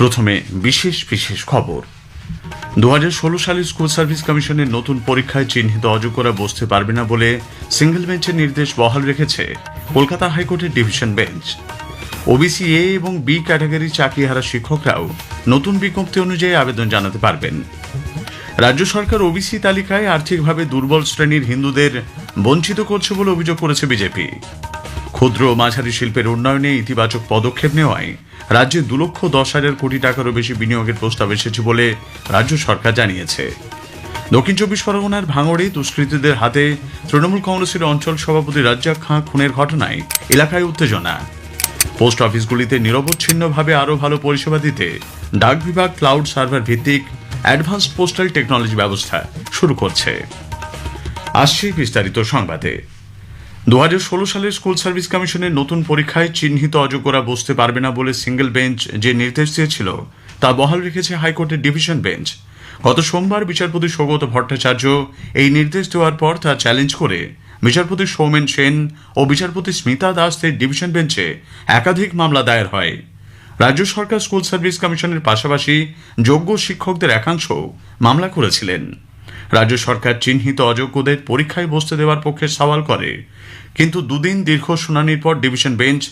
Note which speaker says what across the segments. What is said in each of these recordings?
Speaker 1: প্রথমে বিশেষ বিশেষ খবর। দু সালে স্কুল সার্ভিস কমিশনের নতুন পরীক্ষায় চিহ্নিত অযোগ্যরা বসতে পারবে না বলে সিঙ্গেল বেঞ্চের নির্দেশ বহাল রেখেছে কলকাতা হাইকোর্টের ডিভিশন বেঞ্চ। ওবিসি এ এবং বি ক্যাটাগরি চাকরিহারা শিক্ষকরাও নতুন বিজ্ঞপ্তি অনুযায়ী আবেদন জানাতে পারবেন। রাজ্য সরকার ওবিসি তালিকায় আর্থিকভাবে দুর্বল শ্রেণির হিন্দুদের বঞ্চিত করছে বলে অভিযোগ করেছে বিজেপি। ক্ষুদ্র মাঝারি শিল্পের উন্নয়নে ইতিবাচক পদক্ষেপ নেওয়ায় রাজ্যে দু লক্ষ দশ হাজার কোটি টাকারও বেশি বিনিয়োগের প্রস্তাব এসেছে বলে রাজ্য সরকার জানিয়েছে। দক্ষিণ চব্বিশ পরগনার ভাঙড়ে দুষ্কৃতীদের হাতে তৃণমূল কংগ্রেসের অঞ্চল সভাপতি রাজ্জাক খাঁ খুনের ঘটনায় এলাকায় উত্তেজনা। পোস্ট অফিসগুলিতে নিরবচ্ছিন্নভাবে আরও ভালো পরিষেবা দিতে ডাক বিভাগ ক্লাউড সার্ভার ভিত্তিক অ্যাডভান্সড পোস্টাল টেকনোলজি ব্যবস্থা শুরু করছে। আসছে বিস্তারিত সংবাদে। দুহাজার ষোলো সালের স্কুল সার্ভিস কমিশনের নতুন পরীক্ষায় চিহ্নিত অযোগ্যরা বসতে পারবে না বলে সিঙ্গেল বেঞ্চ যে নির্দেশ দিয়েছিল, তা বহাল রেখেছে হাইকোর্টের ডিভিশন বেঞ্চ। গত সোমবার বিচারপতি সৌগত ভট্টাচার্য এই নির্দেশ দেওয়ার পর তা চ্যালেঞ্জ করে বিচারপতি সৌমেন সেন ও বিচারপতি স্মিতা দাসদের ডিভিশন বেঞ্চে একাধিক মামলা দায়ের হয়। রাজ্য সরকার স্কুল সার্ভিস কমিশনের পাশাপাশি যোগ্য শিক্ষকদের একাংশ মামলা করেছিলেন। রাজ্য সরকার চিহ্নিত অযোগ্যদের পরীক্ষায় বসতে দেওয়ার পক্ষে সওয়াল করে। কিন্তু দুদিন দীর্ঘ শুনানির পর ডিভিশন বেঞ্চ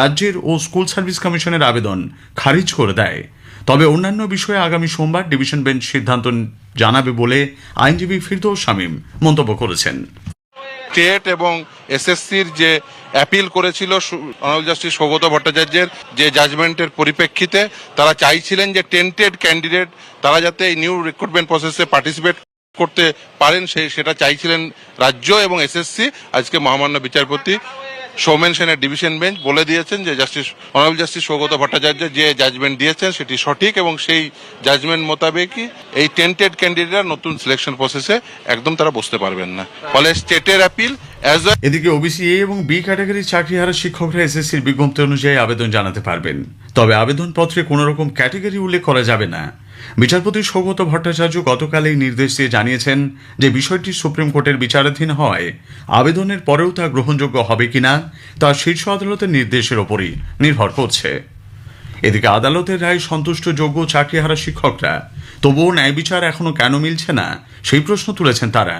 Speaker 1: রাজ্যের ও স্কুল সার্ভিস কমিশনের আবেদন খারিজ করে দেয়। তবে অন্যান্য বিষয়ে আগামী সোমবার ডিভিশন বেঞ্চ সিদ্ধান্ত জানাবে বলে আইনজীবী ফিরদৌস শামীম মন্তব্য করেছেন।
Speaker 2: স্টেট এবং এসএসসির যে অ্যাপিল করেছিল অনারেবল জাস্টিস সৌগত ভট্টাচার্যের যে জাজমেন্টের পরিপ্রেক্ষিতে, তারা চাইছিলেন যে টেন্টেড ক্যান্ডিডেট, তারা যাতে এই নিউ রিক্রুটমেন্ট প্রসেসে পার্টিসিপেট করতে পারেন সেই সেটা চাইছিলেন রাজ্য এবং এসএসসি। আজকে মহামান্য বিচারপতি সৌমেন সেনের ডিভিশন বেঞ্চ বলে দিয়েছেন যে justice honourable justice Saugata Bhattacharya যে জাজমেন্ট দিয়েছেন, সেটি সঠিক এবং সেই জাজমেন্ট মোতাবেকই এই টেন্টেড ক্যান্ডিডেটরা নতুন সিলেকশন প্রসেসে একদম তারা বসতে পারবেন না। ফলে স্টেটের অ্যাপিল
Speaker 1: এদিকে ওবিসি এ এবং বি ক্যাটাগরির চাকরিহারা শিক্ষকরা এসএসসির বিজ্ঞপ্তি অনুযায়ী আবেদন জানাতে পারবেন। তবে আবেদনপত্রে কোনো রকম ক্যাটাগরি উল্লেখ করা যাবে না। বিচারপতি সৌগত ভট্টাচার্য গতকাল এই নির্দেশ দিয়ে জানিয়েছেন যে বিষয়টি সুপ্রিম কোর্টের বিচারাধীন হয়। আবেদনের পরেও তা গ্রহণযোগ্য হবে কিনা, তা শীর্ষ আদালতের নির্দেশের ওপরই নির্ভর করছে। এদিকে আদালতের রায় সন্তুষ্ট যোগ্য চাকরিহারা শিক্ষকরা, তবুও ন্যায় বিচার এখনও কেন মিলছে না, সেই প্রশ্ন তুলেছেন তারা।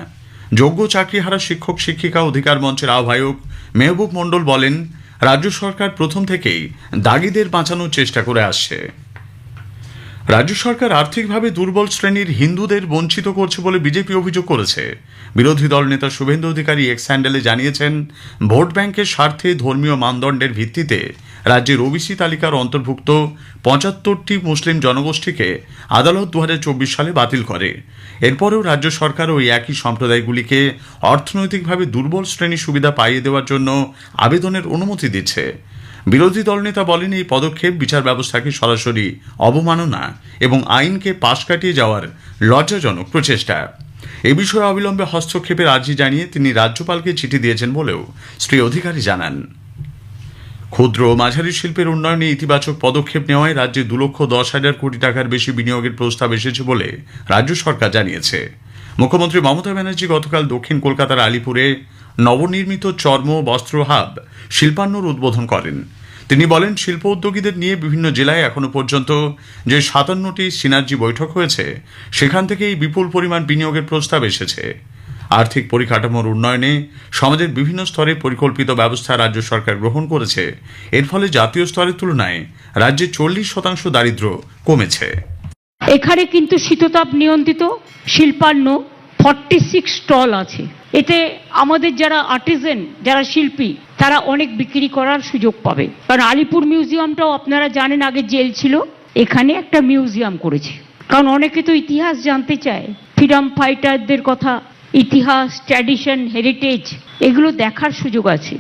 Speaker 1: যোগ্য চাকরিহারা শিক্ষক, শিক্ষিকা অধিকার মঞ্চের আহ্বায়ক মেহবুব মণ্ডল বলেন, রাজ্য সরকার প্রথম থেকেই দাগিদের বাঁচানোর চেষ্টা করে আসছে। রাজ্য সরকার আর্থিকভাবে দুর্বল শ্রেণির হিন্দুদের বঞ্চিত করছে বলে বিজেপি অভিযোগ করেছে। বিরোধী দল নেতা শুভেন্দু অধিকারী এক্স হ্যান্ডেলে জানিয়েছেন, ভোট ব্যাংকের স্বার্থে ধর্মীয় মানদণ্ডের ভিত্তিতে রাজ্যের ওবিসি তালিকার অন্তর্ভুক্ত পঁচাত্তরটি মুসলিম জনগোষ্ঠীকে আদালত দু হাজার চব্বিশ সালে বাতিল করে। এরপরেও রাজ্য সরকার ওই একই সম্প্রদায়গুলিকে অর্থনৈতিকভাবে দুর্বল শ্রেণি সুবিধা পাইয়ে দেওয়ার জন্য আবেদনের অনুমতি দিচ্ছে। বিরোধী দলনেতা বলেন এই পদক্ষেপ বিচার ব্যবস্থাকে সরাসরি অবমাননা এবং আইনকে পাশ কাটিয়ে যাওয়ার লজ্জাজনক প্রচেষ্টা। এ বিষয়ে অবিলম্বে হস্তক্ষেপের আর্জি জানিয়ে তিনি রাজ্যপালকে চিঠি দিয়েছেন বলেও শ্রী অধিকারী জানান। ক্ষুদ্র ও মাঝারি শিল্পের উন্নয়নে ইতিবাচক পদক্ষেপ নেওয়ায় রাজ্যে দু লক্ষ দশ হাজার কোটি টাকার বেশি বিনিয়োগের প্রস্তাব এসেছে বলে রাজ্য সরকার জানিয়েছে। মুখ্যমন্ত্রী মমতা ব্যানার্জি গতকাল দক্ষিণ কলকাতার আলিপুরে নবনির্মিত চর্ম বস্ত্র হাব শিল্পান্নর উদ্বোধন করেন। তিনি বলেন, শিল্প উদ্যোগীদের নিয়ে বিভিন্ন জেলায় এখনও পর্যন্ত যে সাতান্নটি সিনার্জি বৈঠক হয়েছে, সেখান থেকেই বিপুল পরিমাণ বিনিয়োগের প্রস্তাব এসেছে। আর্থিক পরিকাঠামোর উন্নয়নে সমাজের বিভিন্ন স্তরে পরিকল্পিত ব্যবস্থা রাজ্য সরকার গ্রহণ করেছে। এর ফলে জাতীয় স্তরের তুলনায় রাজ্যে চল্লিশ শতাংশ দারিদ্র্য কমেছে।
Speaker 3: এখানে কিন্তু শীততাপ নিয়ন্ত্রিত, শিল্পান্ন ফর্টি সিক্স স্টল আছে। এতে আমাদের যারা আর্টিজেন যারা শিল্পী, তারা অনেক বিক্রি করার সুযোগ পাবে। কারণ আলিপুর মিউজিয়ামটাও আপনারা জানেন আগে জেল ছিল, এখানে একটা মিউজিয়াম করেছে। কারণ অনেকে তো ইতিহাস জানতে চায়। ফ্রিডম ফাইটারদের কথা, ইতিহাস ট্র্যাডিশন হেরিটেজ এগুলো দেখার সুযোগ আছে।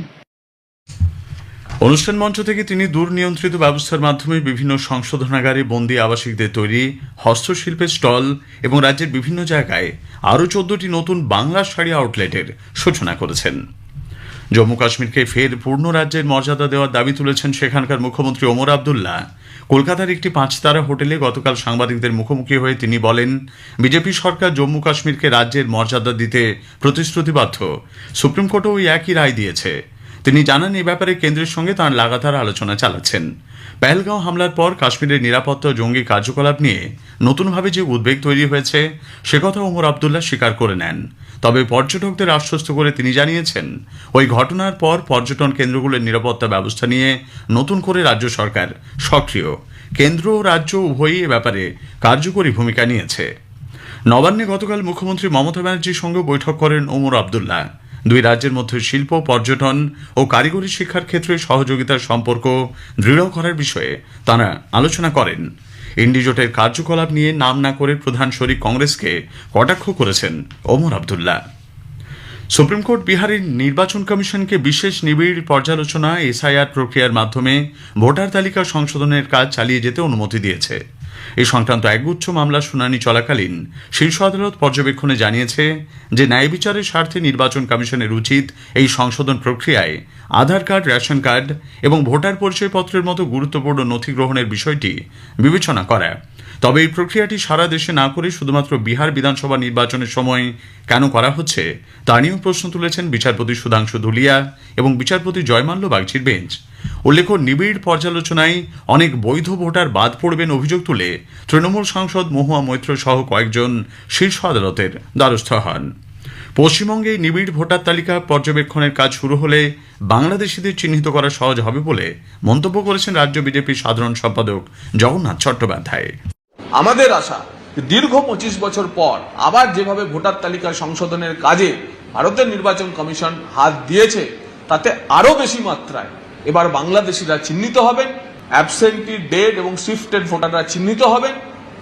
Speaker 1: অনুষ্ঠান মঞ্চ থেকে তিনি দূর নিয়ন্ত্রিত ব্যবস্থার মাধ্যমে বিভিন্ন সংশোধনাগারে বন্দী আবাসিকদের তৈরি হস্তশিল্পের স্টল এবং রাজ্যের বিভিন্ন জায়গায় আরও চোদ্দটি নতুন বাংলা শাড়ি আউটলেটের সূচনা করেছেন। জম্মু কাশ্মীরকে ফের পূর্ণ রাজ্যের মর্যাদা দেওয়ার দাবি তুলেছেন সেখানকার মুখ্যমন্ত্রী ওমর আবদুল্লাহ। কলকাতার একটি পাঁচতারা হোটেলে গতকাল সাংবাদিকদের মুখোমুখি হয়ে তিনি বলেন, বিজেপি সরকার জম্মু কাশ্মীরকে রাজ্যের মর্যাদা দিতে প্রতিশ্রুতিবদ্ধ। সুপ্রিম কোর্টও ওই একই রায় দিয়েছে। তিনি জানান এই ব্যাপারে কেন্দ্রের সঙ্গে তাঁর লাগাতার আলোচনা চালাচ্ছেন। পেহেলগাঁও হামলার পর কাশ্মীরের নিরাপত্তা জঙ্গি কার্যকলাপ নিয়ে নতুনভাবে যে উদ্বেগ তৈরি হয়েছে, সে কথা ওমর আবদুল্লাহ স্বীকার করে নেন। তবে পর্যটকদের আশ্বস্ত করে তিনি জানিয়েছেন, ওই ঘটনার পর পর্যটন কেন্দ্রগুলোর নিরাপত্তা ব্যবস্থা নিয়ে নতুন করে রাজ্য সরকার সক্রিয়। কেন্দ্র ও রাজ্য উভয়ই এ ব্যাপারে কার্যকরী ভূমিকা নিয়েছে। নবান্নে গতকাল মুখ্যমন্ত্রী মমতা ব্যানার্জির সঙ্গে বৈঠক করেন ওমর আবদুল্লাহ। দুই রাজ্যের মধ্যে শিল্প, পর্যটন ও কারিগরি শিক্ষার ক্ষেত্রে সহযোগিতার সম্পর্ক দৃঢ় করার বিষয়ে তারা আলোচনা করেন। ইন্ডিজোটের কার্যকলাপ নিয়ে নাম না করে প্রধান শরিক কংগ্রেসকে কটাক্ষ করেছেন ওমর আবদুল্লাহ। সুপ্রিম কোর্ট বিহারের নির্বাচন কমিশনকে বিশেষ নিবিড় পর্যালোচনা, এসআইআর প্রক্রিয়ার মাধ্যমে ভোটার তালিকা সংশোধনের কাজ চালিয়ে যেতে অনুমতি দিয়েছে। এই সংক্রান্ত একগুচ্ছ মামলা শুনানি চলাকালীন শীর্ষ আদালত পর্যবেক্ষণে জানিয়েছে যে ন্যায় বিচারের স্বার্থে নির্বাচন কমিশনের উচিত এই সংশোধন প্রক্রিয়ায় আধার কার্ড, রেশন কার্ড এবং ভোটার পরিচয়পত্রের মতো গুরুত্বপূর্ণ নথি গ্রহণের বিষয়টি বিবেচনা করা। তবে এই প্রক্রিয়াটি সারা দেশে না করে শুধুমাত্র বিহার বিধানসভা নির্বাচনের সময় কেন করা হচ্ছে, তা নিয়েও প্রশ্ন তুলেছেন বিচারপতি সুধাংশু ধুলিয়া এবং বিচারপতি জয়মাল্য বাগচির বেঞ্চ। উল্লেখ্য, নিবিড় পর্যালোচনায় অনেক বৈধ ভোটার বাদ পড়বেন অভিযোগ তুলে তৃণমূল সাংসদ মহুয়া মৈত্র সহ কয়েকজন শীর্ষ আদালতের দ্বারস্থ হন। পশ্চিমবঙ্গে নিবিড় ভোটার তালিকা পর্যবেক্ষণের কাজ শুরু হলে বাংলাদেশিদের চিহ্নিত করা সহজ হবে বলে মন্তব্য করেছেন রাজ্য বিজেপির সাধারণ সম্পাদক জগন্নাথ চট্টোপাধ্যায়।
Speaker 4: আমাদের আশা দীর্ঘ পঁচিশ বছর পর আবার যেভাবে ভোটার তালিকা সংশোধনের কাজে ভারতের নির্বাচন কমিশন হাত দিয়েছে, তাতে আরও বেশি মাত্রায় এবার বাংলাদেশিরা চিহ্নিত হবেন অ্যাবসেন্টি ডেড এবং শিফটেড ভোটাররা চিহ্নিত হবেন,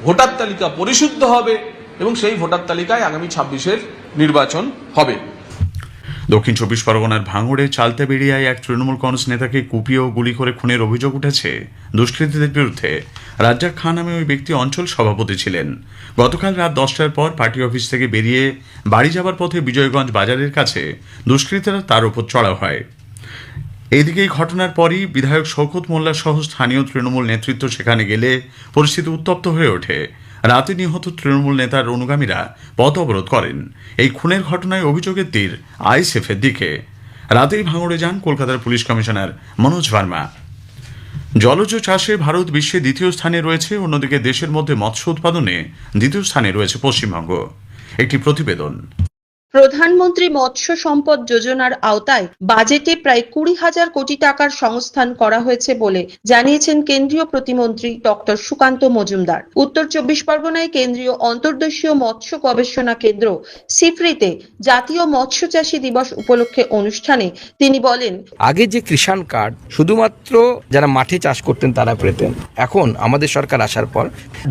Speaker 4: ভোটার তালিকা পরিশুদ্ধ হবে এবং সেই ভোটার তালিকায় আগামী ছাব্বিশের নির্বাচন হবে।
Speaker 1: দক্ষিণ চব্বিশ পরগনার ভাঙড়ে চালতে বেরিয়ায় এক তৃণমূল কংগ্রেস নেতাকে কুপিয়ে গুলি করে খুনের অভিযোগ উঠেছে দুষ্কৃতীদের বিরুদ্ধে। রাজ্জাক খান নামে ওই ব্যক্তি অঞ্চল সভাপতি ছিলেন। গতকাল রাত দশটার পর পার্টি অফিস থেকে বেরিয়ে বাড়ি যাবার পথে বিজয়গঞ্জ বাজারের কাছে দুষ্কৃতীরা তার উপর চড়া হয়। এদিকে এই ঘটনার পরই বিধায়ক শওকত মোল্লা সহ স্থানীয় তৃণমূল নেতৃত্ব সেখানে গেলে পরিস্থিতি উত্তপ্ত হয়ে ওঠে। রাতে নিহত তৃণমূল নেতার অনুগামীরা পথ অবরোধ করেন। এই খুনের ঘটনায় অভিযোগের তীর আইএসএফের দিকে। রাতেই ভাঙড়ে যান কলকাতার পুলিশ কমিশনার মনোজ ভার্মা। জলজ চাষে ভারত বিশ্বে দ্বিতীয় স্থানে রয়েছে, অন্যদিকে দেশের মধ্যে মৎস্য উৎপাদনে দ্বিতীয় স্থানে রয়েছে পশ্চিমবঙ্গ। একটি প্রতিবেদন।
Speaker 5: প্রধানমন্ত্রী মৎস্য সম্পদ যোজনার আওতায় বাজেটে প্রায় কুড়ি হাজার কোটি টাকার সংস্থান করা হয়েছে বলে জানিয়েছেন কেন্দ্রীয় প্রতিমন্ত্রী ডক্টর সুকান্ত মজুমদার। উত্তর চব্বিশ পরগনায় কেন্দ্রীয় অন্তর্দেশীয় মৎস্য গবেষণা কেন্দ্র সিফ্রিতে জাতীয় মৎস্য চাষী দিবস উপলক্ষে অনুষ্ঠানে তিনি বলেন,
Speaker 6: আগে যে কৃষাণ কার্ড শুধুমাত্র যারা মাঠে চাষ করতেন তারা পেতেন। এখন আমাদের সরকার আসার পর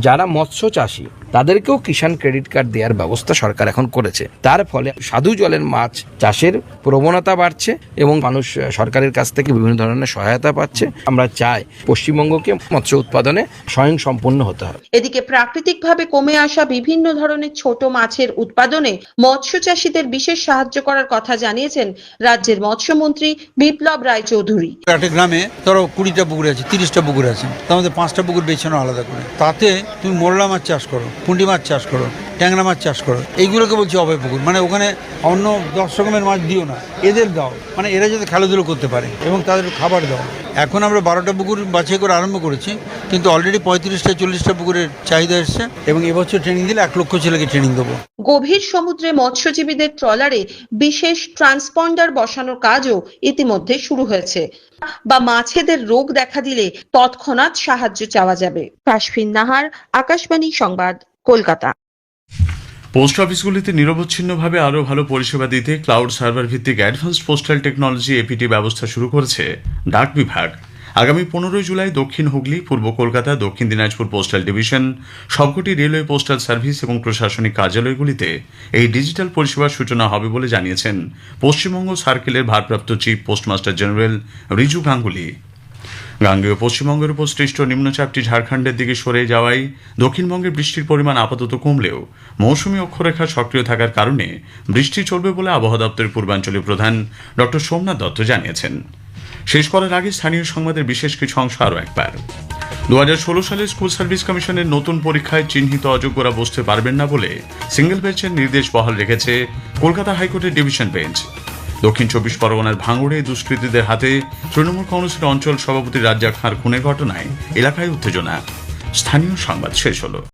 Speaker 6: যারা মৎস্য চাষী তাদেরকেও কিষাণ ক্রেডিট কার্ড দেওয়ার ব্যবস্থা সরকার এখন করেছে। তার ফলে সাধু জলের মাছ চাষের প্রবণতা বাড়ছে এবং মানুষ সরকারের কাছ থেকে বিভিন্ন ধরনের সহায়তা পাচ্ছে। আমরা চাই পশ্চিমবঙ্গকে মৎস্য উৎপাদনে স্বয়ং সম্পন্ন হতে হবে।
Speaker 5: এদিকে প্রাকৃতিকভাবে কমে আসা বিভিন্ন ধরনের ছোট মাছের উৎপাদনে মৎস্য চাষীদের বিশেষ সাহায্য করার কথা জানিয়েছেন রাজ্যের মৎস্যমন্ত্রী বিপ্লব রায় চৌধুরী
Speaker 7: একটা গ্রামে ধরো কুড়িটা পুকুর আছে তিরিশটা পুকুর আছে তার মধ্যে পাঁচটা পুকুর বেছানো আলাদা করে। তাতে তুমি মোরলা মাছ চাষ করো পুঁটি মাছ চাষ করো ট্যাংরা মাছ চাষ করো এইগুলোকে বলছি অভয় পুকুর। মানে ওখানে অন্য দশ রকমের মাছ দিও না। এদের দাও। মানে এরা যাতে খেলাধুলো করতে পারে এবং তাদের খাবার দাও। এখন আমরা বারোটা পুকুর বাছাই করে আরম্ভ করেছি, কিন্তু অলরেডি পঁয়ত্রিশটা, চল্লিশটা পুকুরের চাহিদা এসছে এবং এবছর ট্রেনিং দিলে এক লক্ষ ছেলেকে ট্রেনিং দেবো।
Speaker 5: গভীর সমুদ্রে মৎস্যজীবীদের ট্রলারে বিশেষ ট্রান্সপন্ডার বসানোর কাজও ইতিমধ্যে শুরু হয়েছে। বা মাছেদের রোগ দেখা দিলে তৎক্ষণাৎ সাহায্য চাওয়া যাবে। কাশফিন নাহার, আকাশবাণী সংবাদ, কলকাতা।
Speaker 1: পোস্ট অফিসগুলিতে নিরবচ্ছিন্নভাবে আরও ভালো পরিষেবা দিতে ক্লাউড সার্ভার ভিত্তিক অ্যাডভান্সড পোস্টাল টেকনোলজি এপিটি ব্যবস্থা শুরু করেছে ডাক বিভাগ। আগামী পনেরোই জুলাই দক্ষিণ হুগলি, পূর্ব কলকাতা, দক্ষিণ দিনাজপুর পোস্টাল ডিভিশন, সবকটি রেলওয়ে পোস্টাল সার্ভিস এবং প্রশাসনিক কার্যালয়গুলিতে এই ডিজিটাল পরিষেবার সূচনা হবে বলে জানিয়েছেন পশ্চিমবঙ্গ সার্কেলের ভারপ্রাপ্ত chief postmaster general Riju Ganguly. গাঙ্গেয় পশ্চিমবঙ্গের উপর সৃষ্ট নিম্নচাপটি ঝাড়খণ্ডের দিকে সরে যাওয়ায় দক্ষিণবঙ্গের বৃষ্টির পরিমাণ আপাতত কমলেও মৌসুমি অক্ষরেখা সক্রিয় থাকার কারণে বৃষ্টি চলবে বলে আবহাওয়া দপ্তরের পূর্বাঞ্চলীয় প্রধান ডক্টর সোমনাথ দত্ত জানিয়েছেন। শেষ করার আগে স্থানীয় সংবাদের বিশেষ কিছু অংশ আরও একবার। দু সালে স্কুল সার্ভিস কমিশনের নতুন পরীক্ষায় চিহ্নিত অযোগ্যরা বসতে পারবেন না বলে সিঙ্গেল বেঞ্চের নির্দেশ বহাল রেখেছে কলকাতা হাইকোর্টের ডিভিশন বেঞ্চ। দক্ষিণ চব্বিশ পরগনার ভাঙড়ে দুষ্কৃতীদের হাতে তৃণমূল কংগ্রেসের অঞ্চল সভাপতি রাজ্জাক খাঁর খুনের ঘটনায় এলাকায় উত্তেজনা। স্থানীয় সংবাদ শেষ হলো।